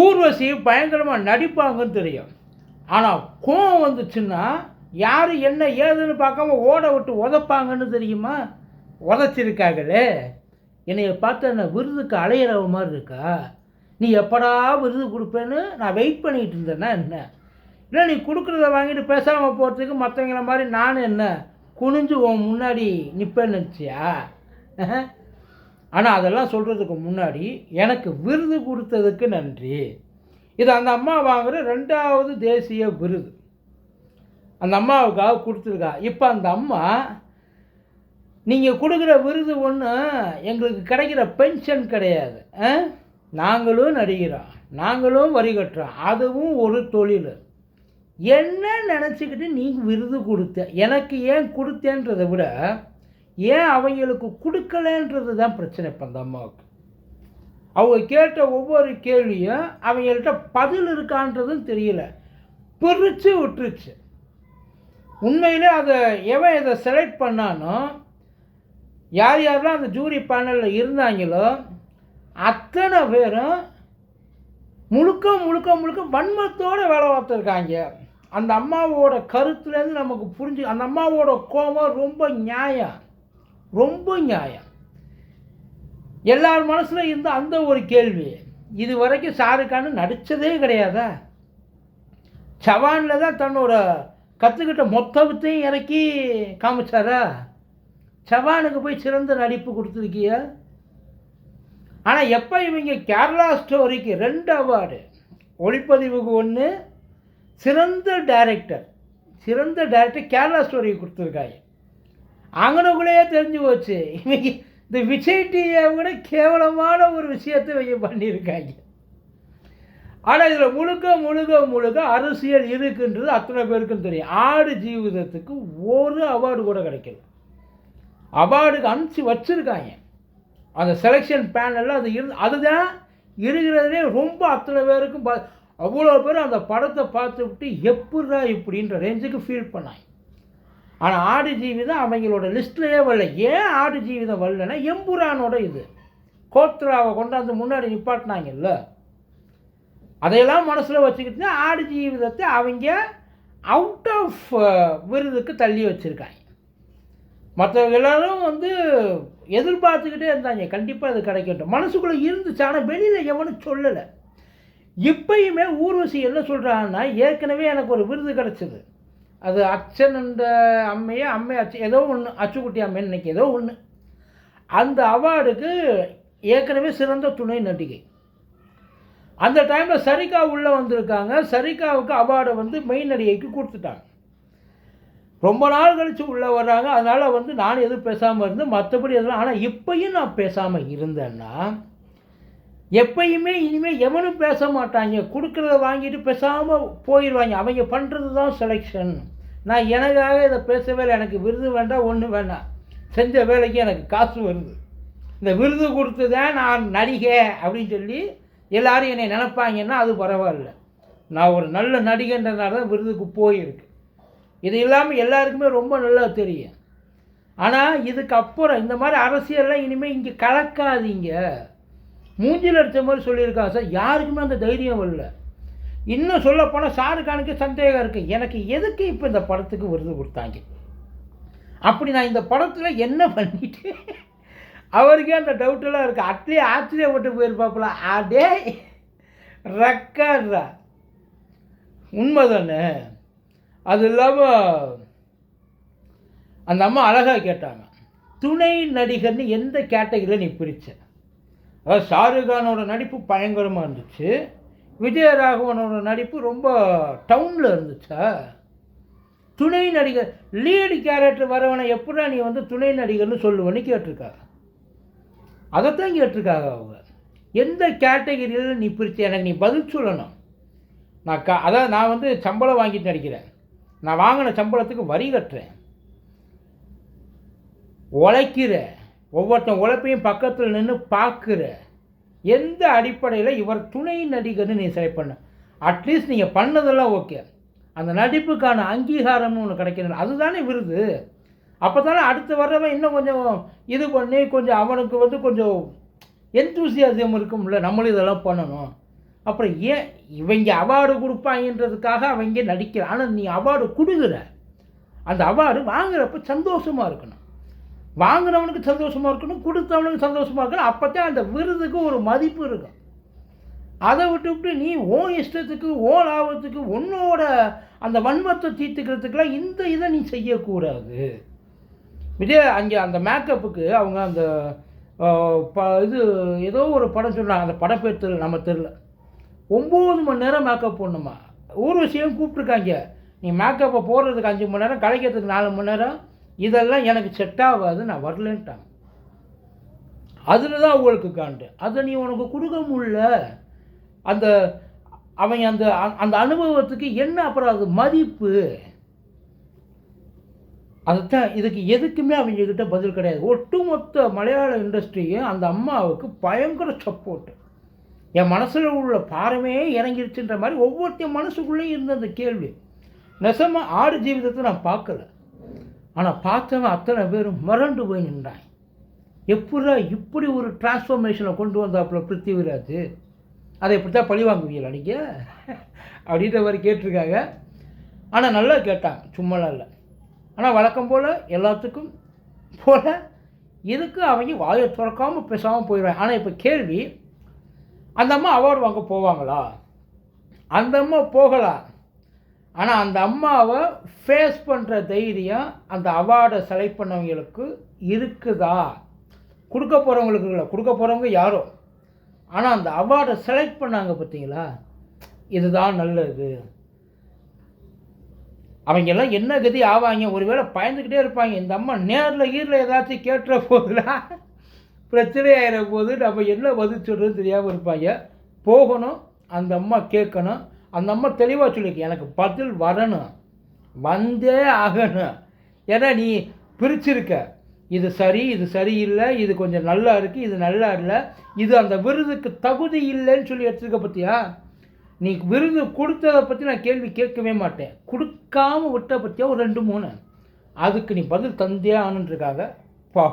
ஊர்வசி பயங்கரமாக நடிப்பாங்கன்னு தெரியும். ஆனால் கோவம் வந்துச்சுன்னா யார் என்ன ஏதுன்னு பார்க்காம ஓட விட்டு உதப்பாங்கன்னு தெரியுமா? உதச்சிருக்காங்களே. என்னைய பார்த்து என்ன விருதுக்கு அலையிறவ மாதிரி இருக்கா? நீ எப்படா விருது கொடுப்பேன்னு நான் வெயிட் பண்ணிகிட்டு இருந்தேன்னா என்ன? இல்லை நீ கொடுக்குறத வாங்கிட்டு பேசாமல் போகிறதுக்கு மற்றவங்கள மாதிரி நான் என்ன? குனிஞ்சு உன் முன்னாடி நிற்பேன்னு நினச்சியா? ஆனால் அதெல்லாம் சொல்கிறதுக்கு முன்னாடி எனக்கு விருது கொடுத்ததுக்கு நன்றி. இது அந்த அம்மா வாங்குகிற ரெண்டாவது தேசிய விருது. அந்த அம்மாவுக்காக கொடுத்துருக்கா. இப்போ அந்த அம்மா நீங்கள் கொடுக்குற விருது ஒன்று எங்களுக்கு கிடைக்கிற பென்ஷன் கிடையாது. ஆ? நாங்களும் நடிகிறோம் நாங்களும் வரி கட்டுறோம். அதுவும் ஒரு தொழில். என்ன நினச்சிக்கிட்டு நீ விருது கொடுத்த? எனக்கு ஏன் கொடுத்தேன்றதை விட ஏன் அவங்களுக்கு கொடுக்கலன்றது தான் பிரச்சனை இப்போ அந்த அம்மாவுக்கு. அவங்க கேட்ட ஒவ்வொரு கேள்வியும் அவங்கள்ட்ட பதில் இருக்கான்றதும் தெரியல. பிரித்து விட்டுருச்சு. உண்மையிலே அதை எவன் இதை செலக்ட் பண்ணானோ யார் யாரெல்லாம் அந்த ஜூரி பேனலில் இருந்தாங்களோ அத்தனை பேரும் முழுக்க முழுக்க முழுக்க வன்மத்தோடு வேலை பார்த்துருக்காங்க. அந்த அம்மாவோட கருத்துலேருந்து நமக்கு புரிஞ்சு அந்த அம்மாவோட கோபம் ரொம்ப நியாயம். ரொம்ப நியாயம். எல்லார் மனசில் இருந்த அந்த ஒரு கேள்வி இது வரைக்கும் ஷாருக்கானு நடித்ததே கிடையாதா? சவானில் தான் தன்னோட கற்றுக்கிட்ட மொத்தத்தையும் இறக்கி காமிச்சாரா? சவானுக்கு போய் சிறந்த நடிப்பு கொடுத்துருக்கிய? ஆனால் எப்போ இவங்க கேரளா ஸ்டோரிக்கு ரெண்டு அவார்டு ஒளிப்பதிவுக்கு ஒன்று சிறந்த டைரக்டர் சிறந்த டைரக்டர் கேரளா ஸ்டோரிக்கு கொடுத்துருக்காங்க. அங்கனக்குள்ளேயே தெரிஞ்சு போச்சு. இன்றைக்கி இந்த விஜய் டிவியை விட கேவலமான ஒரு விஷயத்தை இவங்க பண்ணியிருக்காங்க. ஆனால் இதில் முழுக்க முழுக்க முழுக்க அரசியல் இருக்குன்றது அத்தனை பேருக்கும் தெரியும். ஆடு ஜீவிதத்துக்கு ஒரு அவார்டு கூட கிடைக்கல. அவார்டுக்கு அனுப்பிச்சு வச்சுருக்காங்க. அந்த செலெக்ஷன் பேனலில் அது இரு அதுதான் இருக்கிறதுலே ரொம்ப அத்தனை பேருக்கும் பா அவ்வளோ பேர் அந்த படத்தை பார்த்து விட்டு எப்படிடா இப்படின்ற ரேஞ்சுக்கு ஃபீல் பண்ணாங்க. ஆனால் ஆடு ஜீவிதம் அவங்களோட லிஸ்ட்லேயே வரல. ஏன் ஆடு ஜீவிதம் வரலன்னா எம்புரானோட இது. கோத்ராவை கொண்டாந்து முன்னாடி நிப்பாட்டினாங்கல்ல. அதையெல்லாம் மனசில் வச்சுக்கிட்டு ஆடு ஜீவிதத்தை அவங்க அவுட் ஆஃப் விருதுக்கு தள்ளி வச்சுருக்காங்க. மற்றவங்க எல்லோரும் வந்து எதிர்பார்த்துக்கிட்டே இருந்தாங்க. கண்டிப்பாக அது கிடைக்கட்டும். மனசுக்குள்ளே இருந்துச்சு. ஆனால் வெளியில் எவனும் சொல்லலை. இப்பயுமே ஊர்வசி என்ன சொல்கிறாங்கன்னா ஏற்கனவே எனக்கு ஒரு விருது கிடச்சிது. அது அச்சன் என்ற அம்மையே அம்மை அச்சு ஏதோ ஒன்று அச்சுக்குட்டி அம்மைன்னு நினைக்க ஏதோ ஒன்று அந்த அவார்டுக்கு ஏற்கனவே சிறந்த துணை நடிகை. அந்த டைமில் சரிகா உள்ளே வந்திருக்காங்க. சரிகாவுக்கு அவார்டை வந்து மெயின் நடிகைக்கு கொடுத்துட்டாங்க. ரொம்ப நாள் கழித்து உள்ளே வர்றாங்க. அதனால் வந்து நான் எதுவும் பேசாமல் இருந்து மற்றபடி எதுவும் ஆனால் இப்போயும் நான் பேசாமல் இருந்தேன்னா எப்பயுமே இனிமேல் எவனும் பேச மாட்டாங்க. கொடுக்குறத வாங்கிட்டு பேசாமல் போயிடுவாங்க அவங்க பண்ணுறது தான் செலெக்ஷன் நான் எனக்காக இதை பேசவே இல்லை. எனக்கு விருது வேண்டாம் ஒன்றும் வேண்டாம் செஞ்ச வேலைக்கு எனக்கு காசு வருது. இந்த விருது கொடுத்து தான் நான் நடிகை அப்படின்னு சொல்லி எல்லாரும் என்னை நினைப்பாங்கன்னா அது பரவாயில்ல. நான் ஒரு நல்ல நடிகைன்றதுனால தான் விருதுக்கு போயிருக்கு. இது இல்லாமல் எல்லாருக்குமே ரொம்ப நல்லா தெரியும். ஆனால் இதுக்கப்புறம் இந்த மாதிரி அரசியல்லாம் இனிமேல் இங்கே கலக்காதீங்க. மூஞ்சில் அடித்த மாதிரி சொல்லியிருக்காங்க சார் யாருக்குமே அந்த தைரியம் வரல. இன்னும் சொல்லப்போனால் ஷாருக்கானுக்கு சந்தேகம் இருக்குது எனக்கு எதுக்கு இப்போ இந்த படத்துக்கு விருது கொடுத்தாங்க? அப்படி நான் இந்த படத்தில் என்ன பண்ணிட்டு அவருக்கே அந்த டவுட்டெல்லாம் இருக்குது அட்லீ ஆச்சரியப்பட்டு போயிருப்பாப்புல. அடே ரெக்கார்டா உண்மைதானே? அது இல்லாமல் அந்த அம்மா அழகாக கேட்டாங்க துணை நடிகர்னு எந்த கேட்டகரியில் நீ பிரித்தேன் அதாவது ஷாருக்கானோட நடிப்பு பயங்கரமாக இருந்துச்சு. விஜயராகவனோட நடிப்பு ரொம்ப டவுனில் இருந்துச்சா? துணை நடிகர் லீடு கேரக்டர் வரவனை எப்படா நீ வந்து துணை நடிகர்னு சொல்லுவேன்னு கேட்டிருக்காங்க. அதைத்தான் கேட்டிருக்காங்க அவங்க. எந்த கேட்டகரியில் நீ பிரித்து எனக்கு நீ பதில் சொல்லணும். நான் கா அதான் நான் வந்து சம்பளம் வாங்கிட்டு நடிக்கிறேன். நான் வாங்கின சம்பளத்துக்கு வரி கட்டுறேன். உழைக்கிறேன். ஒவ்வொருத்தன் உழைப்பையும் பக்கத்தில் நின்று பார்க்குற எந்த அடிப்படையில் இவர் துணை நடிகர்னு நீ செலக்ட் பண்ண. அட்லீஸ்ட் நீங்கள் பண்ணதெல்லாம் ஓகே அந்த நடிப்புக்கான அங்கீகாரம்னு ஒன்று கிடைக்கணும். அதுதானே விருது. அப்போ தானே அடுத்து வர்றவன் இன்னும் கொஞ்சம் இது பண்ணி கொஞ்சம் அவனுக்கு வந்து கொஞ்சம் எந்தூசியாசியம் இருக்கும்ல நம்மளும் இதெல்லாம் பண்ணணும். அப்புறம் ஏன் இவங்க அவார்டு கொடுப்பாங்கன்றதுக்காக அவங்க நடிக்கிற ஆனால் நீ அவார்டு கொடுக்குற. அந்த அவார்டு வாங்குறப்ப சந்தோஷமாக இருக்கணும். வாங்கினவனுக்கு சந்தோஷமாக இருக்கணும் கொடுத்தவனுக்கு சந்தோஷமாக இருக்கணும். அப்போ தான் அந்த விருதுக்கு ஒரு மதிப்பு இருக்கும். அதை விட்டுவிட்டு நீ ஓ இஷ்டத்துக்கு ஓ லாபத்துக்கு உன்னோட அந்த வன்மத்தை தீர்த்துக்கிறதுக்கெல்லாம் இந்த இதை நீ செய்யக்கூடாது. விஜய் அங்கே அந்த மேக்கப்புக்கு அவங்க அந்த ப இது ஏதோ ஒரு படம் சொன்னாங்க அந்த படம் பேர் தெரியல நம்ம தெரில ஒம்பது மணி நேரம் மேக்கப் போடணுமா? ஊர்வசியும் கூப்பிட்ருக்காங்க நீ மேக்கப்பை போடுறதுக்கு அஞ்சு மணி நேரம் கலைக்கிறதுக்கு நாலு மணி நேரம் இதெல்லாம் எனக்கு செட் ஆகாது நான் வரலன்ட்டாங்க. அதில் தான் அவங்களுக்கு காண்டு. அதை நீ உனக்கு கொடுக்க முடியல. அந்த அவங்க அந்த அந்த அனுபவத்துக்கு என்ன அப்புறம் அது மதிப்பு? அதுதான் இதுக்கு எதுக்குமே அவங்கக்கிட்ட பதில் கிடையாது. ஒட்டுமொத்த மலையாள இண்டஸ்ட்ரியும் அந்த அம்மாவுக்கு பயங்கர சப்போர்ட்டு என் மனசில் உள்ள பாரமே இறங்கிருச்சுன்ற மாதிரி ஒவ்வொருத்தையும் மனசுக்குள்ளேயும் இருந்த அந்த கேள்வி. நெசமாக ஆடு ஜீவிதத்தை நான் பார்க்கல. ஆனால் பார்த்தவன் அத்தனை பேரும் மறண்டு போய் நின்றான். எப்படா இப்படி ஒரு டிரான்ஸ்ஃபர்மேஷனை கொண்டு வந்தாப்புல பிருத்திவிராஜ்? அதை இப்படி தான் பழி வாங்குவீங்களா நீங்கள் அப்படின்ற மாதிரி கேட்டிருக்காங்க. ஆனால் நல்லா கேட்டாங்க சும்மாலாம் இல்லை. ஆனால் வழக்கம் போல் எல்லாத்துக்கும் போல் இதுக்கு அவங்க வாயை திறக்காமல் பேசாமல் போயிடுவாங்க ஆனால் இப்போ கேள்வி அந்த அம்மா அவார்டு வாங்க போவாங்களா? அந்த அம்மா போகலாம் ஆனால் அந்த அம்மாவை ஃபேஸ் பண்ணுற தைரியம் அந்த அவார்டை செலக்ட் பண்ணவங்களுக்கு இருக்குதா? கொடுக்க போகிறவங்களுக்கு இல்லை கொடுக்க போகிறவங்க யாரோ? ஆனால் அந்த அவார்டை செலக்ட் பண்ணாங்க பார்த்தீங்களா இதுதான் நல்லது. அவங்க எல்லாம் என்ன கதி ஆவாங்க? ஒருவேளை பயந்துக்கிட்டே இருப்பாங்க. இந்த அம்மா நேரில் ஈரில் ஏதாச்சும் கேட்டுற போதுலாம் பிரச்சனை ஆகிற போது நம்ம என்ன பதில் சொல்கிறதுன்னு தெரியாமல் இருப்பாங்க. போகணும் அந்த அம்மா கேட்கணும். அந்த அம்மா தெளிவாக சொல்லியிருக்கு எனக்கு பதில் வரணும். வந்தே ஆகணும். ஏன்னா நீ பிரிச்சிருக்க. இது சரி இது சரியில்லை இது கொஞ்சம் நல்லா இருக்குது இது நல்லா இல்லை. இது அந்த விருதுக்கு தகுதி இல்லைன்னு சொல்லி எடுத்துருக்க பார்த்தியா நீ விருது கொடுத்ததை பற்றி நான் கேள்வி கேட்கவே மாட்டேன். கொடுக்காம விட்ட பற்றியா ஒரு ரெண்டு மூணு. அதுக்கு நீ பதில் தந்தே ஆனுன்றக்காக பா